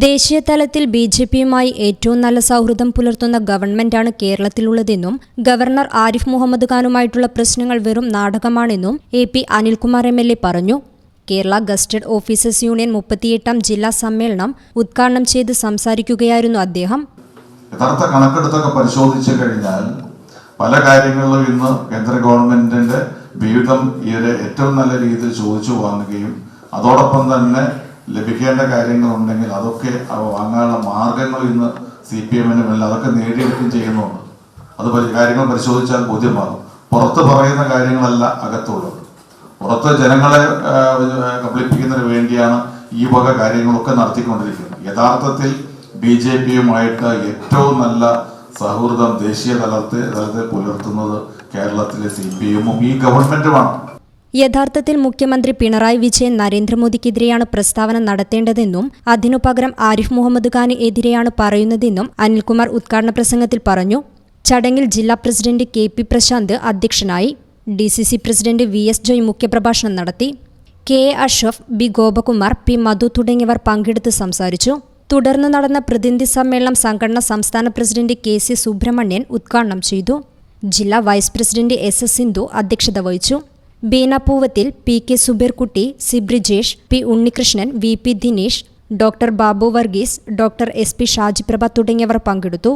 ദേശീയ തലത്തിൽ B J പിയുമായി ഏറ്റവും നല്ല സൗഹൃദം പുലർത്തുന്ന ഗവൺമെന്റാണ് കേരളത്തിലുള്ളതെന്നും ഗവർണർ ആരിഫ് മുഹമ്മദ് ഖാനുമായിട്ടുള്ള പ്രശ്നങ്ങൾ വെറും നാടകമാണെന്നും A P Anilkumar M L A പറഞ്ഞു. കേരള ഗസ്റ്റഡ് ഓഫീസേഴ്സ് യൂണിയൻ മുപ്പത്തിയെട്ടാം ജില്ലാ സമ്മേളനം ഉദ്ഘാടനം ചെയ്ത് സംസാരിക്കുകയായിരുന്നു അദ്ദേഹം. യഥാർത്ഥ കണക്കെടുത്തൊക്കെ പരിശോധിച്ചു കഴിഞ്ഞാൽ പല കാര്യങ്ങളിലും ഇന്ന് കേന്ദ്ര ഗവൺമെന്റിന്റെ വിഹിതം ഏറ്റവും നല്ല രീതിയിൽ ചോദിച്ചു അതോടൊപ്പം തന്നെ ലഭിക്കേണ്ട കാര്യങ്ങളുണ്ടെങ്കിൽ അതൊക്കെ അവ വാങ്ങാനുള്ള മാർഗങ്ങൾ ഇന്ന് സി പി എമ്മിന്റെ മുന്നിൽ അതൊക്കെ നേടിയെടുക്കുകയും ചെയ്യുന്നുണ്ട് അത് കാര്യങ്ങൾ പരിശോധിച്ചാൽ ബോധ്യമാകും. പുറത്ത് പറയുന്ന കാര്യങ്ങളല്ല അകത്തുള്ളത്. പുറത്ത് ജനങ്ങളെ കബളിപ്പിക്കുന്നതിന് വേണ്ടിയാണ് ഈ വക കാര്യങ്ങളൊക്കെ നടത്തിക്കൊണ്ടിരിക്കുന്നത്. യഥാർത്ഥത്തിൽ ബി ജെ പിയുമായിട്ട് ഏറ്റവും നല്ല സൗഹൃദം ദേശീയ തലത്തെ തലത്തിൽ പുലർത്തുന്നത് കേരളത്തിലെ സി പി എമ്മും ഈ ഗവൺമെന്റുമാണ്. യഥാർത്ഥത്തിൽ മുഖ്യമന്ത്രി പിണറായി വിജയൻ നരേന്ദ്രമോദിക്കെതിരെയാണ് പ്രസ്താവന നടത്തേണ്ടതെന്നും അതിനു പകരം ആരിഫ് മുഹമ്മദ് ഖാന് എതിരെയാണ് പറയുന്നതെന്നും അനിൽകുമാർ ഉദ്ഘാടന പ്രസംഗത്തിൽ പറഞ്ഞു. ചടങ്ങിൽ ജില്ലാ പ്രസിഡന്റ് കെ പി പ്രശാന്ത് അധ്യക്ഷനായി D C C president V S Joy മുഖ്യപ്രഭാഷണം നടത്തി. K A Ashraf B Gopakumar P Madhu തുടങ്ങിയവർ പങ്കെടുത്ത് സംസാരിച്ചു. തുടർന്ന് നടന്ന പ്രതിനിധി സമ്മേളനം സംഘടന സംസ്ഥാന പ്രസിഡന്റ് കെ സി സുബ്രഹ്മണ്യൻ ഉദ്ഘാടനം ചെയ്തു. ജില്ലാ vice president S S Sindhu അധ്യക്ഷത വഹിച്ചു. Beena Poovathil P K Subeerkutty C Brijesh P Unnikrishnan V P Dinesh doctor Babu Varghese doctor S P Shajiprabha തുടങ്ങിയവർ പങ്കെടുത്തു.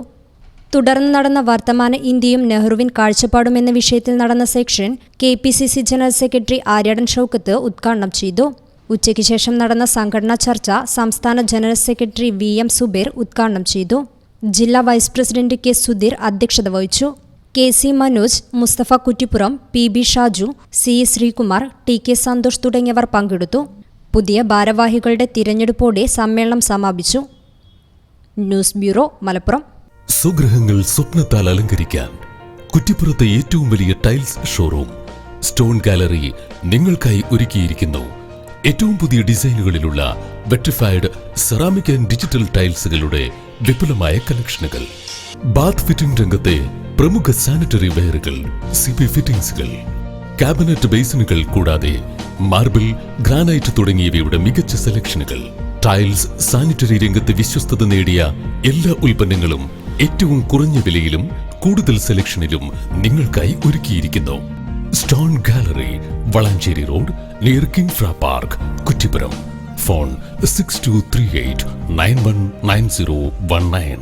തുടർന്ന് നടന്ന വർത്തമാന ഇന്ത്യയും നെഹ്റുവിൻ കാഴ്ചപ്പാടും എന്ന വിഷയത്തിൽ നടന്ന section K P C C general secretary Aryadan Shoukath ഉദ്ഘാടനം ചെയ്തു. ഉച്ചയ്ക്ക് ശേഷം നടന്ന സംഘടനാ ചർച്ച സംസ്ഥാന general secretary V M Zubair ഉദ്ഘാടനം ചെയ്തു. ജില്ലാ വൈസ് പ്രസിഡന്റ് കെ സുധീർ അധ്യക്ഷത വഹിച്ചു. K C Manoj Mustafa Kuttippuram P B Shaju C Sreekumar T K Santhosh തുടങ്ങിയവർ പങ്കെടുത്തു. പുതിയ ഭാരവാഹികളുടെ തിരഞ്ഞെടുപ്പോടെ സമ്മേളനം സമാപിച്ചു. News bureau Malappuram. സുഗ്രഹങ്ങൾ സ്വപ്നത്താൽ അലങ്കരിക്കാൻ കുറ്റിപ്പുറത്തെ ഏറ്റവും വലിയ ടൈൽസ് ഷോറൂം സ്റ്റോൺ ഗാലറി നിങ്ങൾക്കായി ഒരുക്കിയിരിക്കുന്നു. ഏറ്റവും പുതിയ ഡിസൈനുകളിലുള്ള വെട്രിഫൈഡ് സെറാമിക് ആൻഡ് ഡിജിറ്റൽ ടൈൽസുകളുടെ വിപുലമായ കളക്ഷനുകൾ. ബാത്ത് ഫിറ്റിംഗ് രംഗത്തെ പ്രമുഖ സാനിറ്ററി വെയറുകൾ സി പി ഫിറ്റിംഗ്സുകൾ കാബിനറ്റ് ബേസിനുകൾ കൂടാതെ മാർബിൾ ഗ്രാനൈറ്റ് തുടങ്ങിയവയുടെ മികച്ച സെലക്ഷനുകൾ. ടൈൽസ് സാനിറ്ററി രംഗത്ത് വിശ്വസ്തത നേടിയ എല്ലാ ഉൽപ്പന്നങ്ങളും ഏറ്റവും കുറഞ്ഞ വിലയിലും കൂടുതൽ സെലക്ഷനിലും നിങ്ങൾക്കായി ഒരുക്കിയിരിക്കുന്നു. Stone gallery Valanchery road near king ഫ്ര park Kuttippuram. Phone six two three eight nine one nine zero one nine